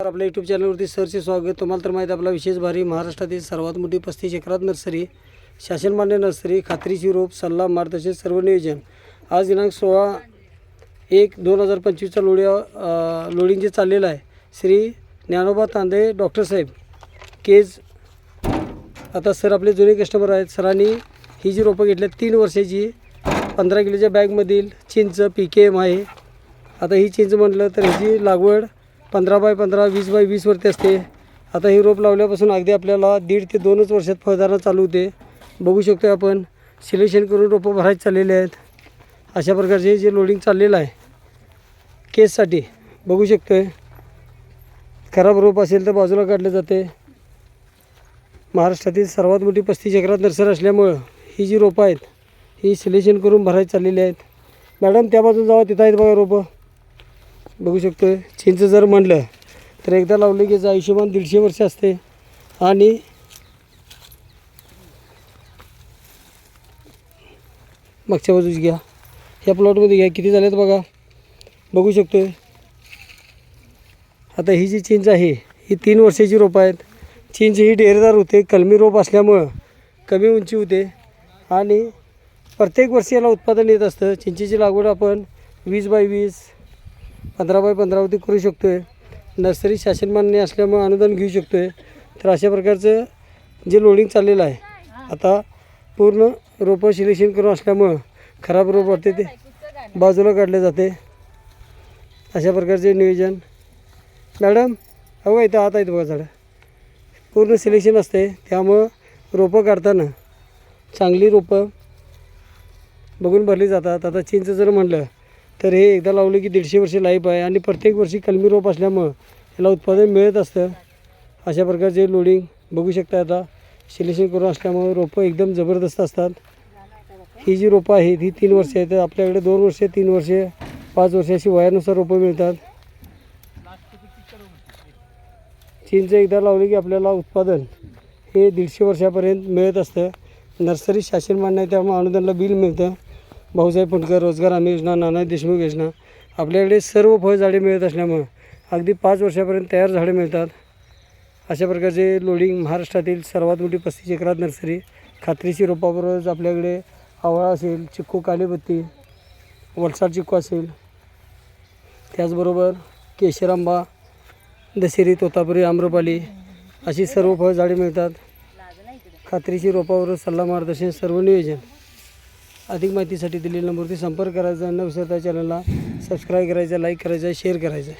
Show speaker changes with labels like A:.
A: तर आपल्या यूट्यूब चॅनलवरती सरचे स्वागत. तुम्हाला तर माहीत आपला विशेष भारी महाराष्ट्रातील सर्वात मोठी पस्तीस एकरात नर्सरी शासनमान्य नर्सरी खात्रीची रोप सल्ला मार्गदर्शन सर्व नियोजन. आज दिनांक सोळा एक दोन हजार पंचवीसचा लोडी लोडिंग जे चाललेलं आहे. श्री ज्ञानोबा तांदे डॉक्टर साहेब केज. आता सर आपले जुने कस्टमर आहेत. सरांनी ही जी रोपं घेतली तीन वर्षाची. पंधरा किलोच्या बॅगमधील चिंच पी के एम आहे. आता ही चिंच म्हटलं तर ह्याची लागवड पंधरा बाय पंधरा वीस बाय वीसवरती असते. आता ही रोप लावल्यापासून अगदी आपल्याला दीड ते दोनच वर्षात फळधारणा चालू होते. बघू शकतो आपण. सिलेक्शन करून रोपं भरायचे चाललेले आहेत. अशा प्रकारचे जे लोडिंग चाललेलं आहे केससाठी बघू शकतो आहे खराब रोप असेल तर बाजूला काढले जाते. महाराष्ट्रातील सर्वात मोठी पस्तीस एकरात नर्सर असल्यामुळं ही जी रोपं आहेत ही सिलेक्शन करून भरायची चाललेली आहेत. मॅडम त्या बाजूला जावा तिथं आहेत बघा रोपं. बघू शकतो चिंच जर म्हणलं तर एकदा लावलं की याचं आयुष्यमान दीडशे वर्ष असते. आणि मागच्या बाजूच घ्या. ह्या प्लॉटमध्ये घ्या. किती झाल्यात बघा. बघू शकतो आता ही जी चिंच आहे ही तीन वर्षाची रोपं आहेत. चिंच ही डेरेदार होते. कलमी रोप असल्यामुळं कमी उंची होते. आणि प्रत्येक वर्षी याला उत्पादन येत असतं. चिंचेची लागवड आपण वीस बाय वीस पंधरा बाय पंधरावरती करू शकतो आहे नर्सरी शासनमान्य असल्यामुळं अनुदान घेऊ शकतो आहे तर अशा प्रकारचं जे लोडिंग चाललेलं आहे आता पूर्ण रोपं सिलेक्शन करून असल्यामुळं खराब रोप वाटते ते बाजूला काढले जाते. अशा प्रकारचे नियोजन. मॅडम अहो इथं आता आहेत बघा झाडं. पूर्ण सिलेक्शन असते त्यामुळं रोपं काढताना चांगली रोपं बघून भरली जातात. आता चिंच जर म्हणलं तर हे एकदा लावलं की दीडशे वर्षे लाईफ आहे आणि प्रत्येक वर्षी कलमी रोप असल्यामुळं याला उत्पादन मिळत असतं. अशा प्रकारचे लोडिंग बघू शकता आता. सिलेक्शन करून असल्यामुळं रोपं एकदम जबरदस्त असतात. ही जी रोपं आहेत ही तीन वर्षे आहेत. आपल्याकडे दोन वर्षे तीन वर्षे पाच वर्षे अशी वयानुसार रोपं मिळतात. चीनचं एकदा लावलं की आपल्याला उत्पादन हे दीडशे वर्षापर्यंत मिळत असतं. नर्सरी शासन मान्य आहे त्यामुळे अनुदानला बिल मिळतं. भाऊसाहेब फुंडकर रोजगार हमी योजना नाना देशमुख योजना आपल्याकडे सर्व फळझाडे मिळत असल्यामुळं अगदी पाच वर्षापर्यंत तयार झाडे मिळतात. अशा प्रकारचे लोडिंग महाराष्ट्रातील सर्वात मोठी पस्तीस एकरात नर्सरी खात्रीशी रोपाबरोबरच आपल्याकडे आवळा असेल चिक्कू कालीबत्ती वलसाड चिक्कू असेल. त्याचबरोबर केशरांबा दशेरी तोतापुरी आम्रपाली अशी सर्व फळझाडे मिळतात. खात्रीशी रोपावर सल्ला मार्गदर्शन सर्व नियोजन. अधिक माहितीसाठी दिलेल्या नंबरवरती संपर्क करायचा. न विसरता चॅनलला सबस्क्राईब करायचा लाईक करायचा शेअर करायचा.